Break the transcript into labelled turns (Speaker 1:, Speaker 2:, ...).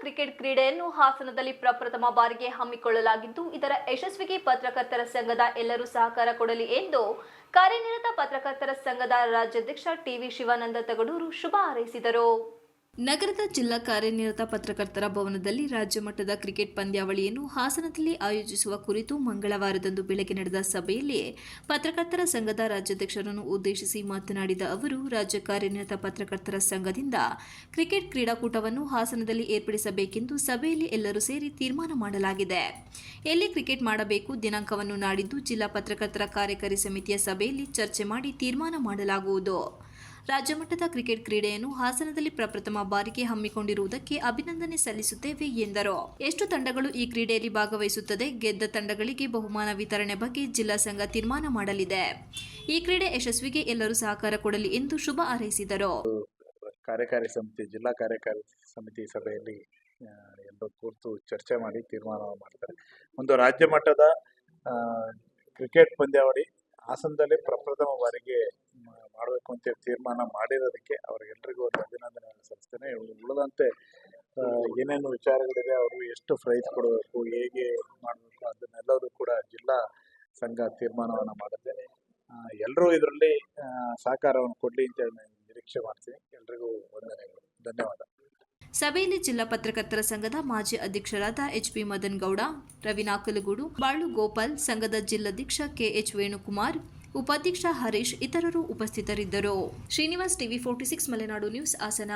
Speaker 1: Cricket ಕ್ರೀಡೆಯನ್ನು ಹಾಸನದಲ್ಲಿ ಪ್ರಪ್ರಥಮ ಬಾರಿಗೆ ಹಮ್ಮಿಕೊಳ್ಳಲಾಗಿದ್ದು, ಇದರ ಯಶಸ್ವಿಗೆ ಪತ್ರಕರ್ತರ ಸಂಘದ ಎಲ್ಲರೂ ಸಹಕಾರ ಕೊಡಲಿ ಎಂದು ಕಾರ್ಯನಿರತ ಪತ್ರಕರ್ತರ ಸಂಘದ ರಾಜ್ಯಾಧ್ಯಕ್ಷ ಟಿವಿ ಶಿವಾನಂದ ತಗಡೂರು ಶುಭ ಹಾರೈಸಿದರು. ನಗರದ ಜಿಲ್ಲಾ ಕಾರ್ಯನಿರತ ಪತ್ರಕರ್ತರ ಭವನದಲ್ಲಿ ರಾಜ್ಯ ಮಟ್ಟದ ಕ್ರಿಕೆಟ್ ಪಂದ್ಯಾವಳಿಯನ್ನು ಹಾಸನದಲ್ಲಿ ಆಯೋಜಿಸುವ ಕುರಿತು ಮಂಗಳವಾರದಂದು ಬೆಳಗ್ಗೆ ನಡೆದ ಸಭೆಯಲ್ಲಿ ಪತ್ರಕರ್ತರ ಸಂಘದ ರಾಜ್ಯಾಧ್ಯಕ್ಷರನ್ನು ಉದ್ದೇಶಿಸಿ ಮಾತನಾಡಿದ ಅವರು, ರಾಜ್ಯ ಕಾರ್ಯನಿರತ ಪತ್ರಕರ್ತರ ಸಂಘದಿಂದ ಕ್ರಿಕೆಟ್ ಕ್ರೀಡಾಕೂಟವನ್ನು ಹಾಸನದಲ್ಲಿ ಏರ್ಪಡಿಸಬೇಕೆಂದು ಸಭೆಯಲ್ಲಿ ಎಲ್ಲರೂ ಸೇರಿ ತೀರ್ಮಾನ ಮಾಡಲಾಗಿದೆ. ಎಲ್ಲಿ ಕ್ರಿಕೆಟ್ ಮಾಡಬೇಕು ದಿನಾಂಕವನ್ನು ನಾಡಿದ್ದು ಜಿಲ್ಲಾ ಪತ್ರಕರ್ತರ ಕಾರ್ಯಕಾರಿ ಸಮಿತಿಯ ಸಭೆಯಲ್ಲಿ ಚರ್ಚೆ ಮಾಡಿ ತೀರ್ಮಾನ ಮಾಡಲಾಗುವುದು. ರಾಜ್ಯ ಮಟ್ಟದ ಕ್ರಿಕೆಟ್ ಕ್ರೀಡೆಯನ್ನು ಹಾಸನದಲ್ಲಿ ಪ್ರಪ್ರಥಮ ಬಾರಿಗೆ ಹಮ್ಮಿಕೊಂಡಿರುವುದಕ್ಕೆ ಅಭಿನಂದನೆ ಸಲ್ಲಿಸುತ್ತೇವೆ ಎಂದರು. ಎಷ್ಟು ತಂಡಗಳು ಈ ಕ್ರೀಡೆಯಲ್ಲಿ ಭಾಗವಹಿಸುತ್ತದೆ? ಗೆದ್ದ ತಂಡಗಳಿಗೆ ಬಹುಮಾನ ವಿತರಣೆ ಬಗ್ಗೆ ಜಿಲ್ಲಾ ಸಂಘ ತೀರ್ಮಾನ ಮಾಡಲಿದೆ. ಈ ಕ್ರೀಡೆ ಯಶಸ್ವಿಗೆ ಎಲ್ಲರೂ ಸಹಕಾರ ಕೊಡಲಿ ಎಂದು ಶುಭ ಹಾರೈಸಿದರು.
Speaker 2: ಕಾರ್ಯಕಾರಿ ಸಮಿತಿ, ಜಿಲ್ಲಾ ಕಾರ್ಯಕಾರಿ ಸಮಿತಿ ಸಭೆಯಲ್ಲಿ ಎಲ್ಲರೂ ಕೂತು ಚರ್ಚೆ ಮಾಡಿ ತೀರ್ಮಾನ ಮಾಡ್ತಾರೆ. ಒಂದು ರಾಜ್ಯ ಮಟ್ಟದ ಕ್ರಿಕೆಟ್ ಪಂದ್ಯಾವಳಿ ಹಾಸನದಲ್ಲಿ ಪ್ರಪ್ರಥಮ ಬಾರಿಗೆ ಮಾಡಬೇಕು ತೀರ್ಮಾನ ಮಾಡಿರೋದಕ್ಕೆ ಅವರಿಗೆಲ್ಲರಿಗೂ ಅಭಿನಂದನೆ ಸಲ್ಲಿಸ್ತೇನೆ. ಉಳ್- ಉಳಿದಂತೆ ಏನೇನು ವಿಚಾರಗಳಿದೆ, ಅವರು ಎಷ್ಟು ಪ್ರೈಸ್ ಕೊಡಬೇಕು ಹೇಗೆ ಮಾಡಬೇಕು ಅದನ್ನೆಲ್ಲರೂ ಕೂಡ ಜಿಲ್ಲಾ ಸಂಘ ತೀರ್ಮಾನವನ್ನು ಮಾಡುತ್ತೆ. ಎಲ್ಲರೂ ಇದರಲ್ಲಿ ಸಹಕಾರವನ್ನು ಕೊಡಲಿ ಅಂತ ನಿರೀಕ್ಷೆ ಮಾಡ್ತೀನಿ. ಎಲ್ರಿಗೂ ವಂದನೆಗಳು. ಧನ್ಯವಾದ.
Speaker 1: ಸಭೆಯಲ್ಲಿ ಜಿಲ್ಲಾ ಪತ್ರಕರ್ತರ ಸಂಘದ ಮಾಜಿ ಅಧ್ಯಕ್ಷರಾದ ಎಚ್ಪಿ ಮದನ್ ಗೌಡ ರವಿನಾಕಲಗೂಡು ಬಾಳು ಗೋಪಾಲ್, ಸಂಘದ ಜಿಲ್ಲಾಧ್ಯಕ್ಷ ಕೆಎಚ್ ವೇಣುಕುಮಾರ್ ಉಪಾಧ್ಯಕ್ಷ ಹರೀಶ್ ಇತರರು ಉಪಸ್ಥಿತರಿದ್ದರು. Srinivas TV forty six Malenadu news Hassan.